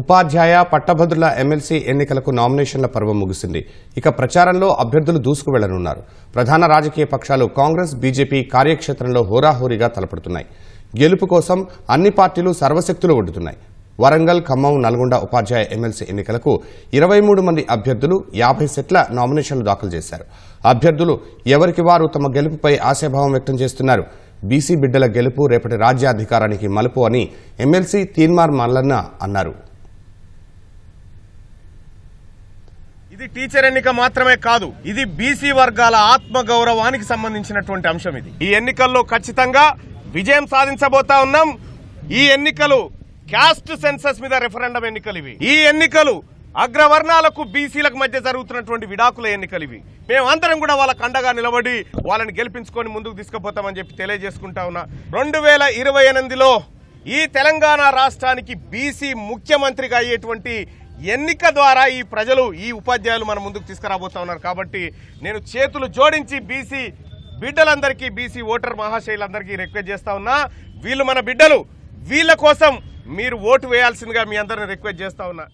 ఉపాధ్యాయ పట్టభద్రుల ఎమ్మెల్సీ ఎన్నికలకు నామినేషన్ల పర్వం ముగిసింది. ఇక ప్రచారంలో అభ్యర్థులు దూసుకువెళ్ళనున్నారు. ప్రధాన రాజకీయ పక్షాలు కాంగ్రెస్ బీజేపీ కార్యక్షేత్రంలో హోరాహోరీగా తలపడుతున్నాయి. గెలుపు కోసం అన్ని పార్టీలు సర్వశక్తులు ఒడ్డుతున్నాయి. వరంగల్ ఖమ్మం నల్గొండ ఉపాధ్యాయ ఎమ్మెల్సీ ఎన్నికలకు ఇరవై మూడు మంది అభ్యర్థులు యాభై సెట్ల నామినేషన్లు దాఖలు చేశారు. అభ్యర్థులు ఎవరికి వారు తమ గెలుపుపై ఆశాభావం వ్యక్తం చేస్తున్నారు? బీసీ బిడ్డల గెలుపు రేపటి రాజ్యాధికారానికి మలుపు అని ఎమ్మెల్సీ తీన్మార్ మల్లన్న అన్నారు. ఇది టీచర్ ఎన్నిక మాత్రమే కాదు ఇది బీసీ వర్గాల ఆత్మ గౌరవానికి సంబంధించినటువంటి అంశం ఇది. ఈ ఎన్నికల్లో ఖచ్చితంగా విజయం సాధించబోతా ఉన్నాం. ఈ ఎన్నికలు క్యాస్ట్ సెన్సస్ మీద రెఫరెండం ఎన్నికలు ఇవి. ఈ ఎన్నికలు అగ్రవర్ణాలకు బీసీలకు మధ్య జరుగుతున్నటువంటి విడాకుల ఎన్నికలు ఇవి. మేమందరం కూడా వాళ్ళ కండగా నిలబడి వాళ్ళని గెలిపించుకొని ముందుకు తీసుకుపోతామని చెప్పి తెలియజేసుకుంటా ఉన్నా. రెండు వేల ఇరవై ఎనిమిదిలో ఈ తెలంగాణ రాష్ట్రానికి బీసీ ముఖ్యమంత్రిగా అయ్యేటువంటి ఎన్నిక ద్వారా ఈ ప్రజలు ఈ ఉపాధ్యాయులు మన ముందుకు తీసుకురాబోతా ఉన్నారు. కాబట్టి నేను చేతులు జోడించి బీసీ బిడ్డలందరికీ బీసీ ఓటర్ మహాశైలందరికీ రిక్వెస్ట్ చేస్తా ఉన్నా. వీళ్ళు మన బిడ్డలు. వీళ్ళ కోసం మీరు ఓటు వేయాల్సిందిగా మీ అందరిని రిక్వెస్ట్ చేస్తా ఉన్నా.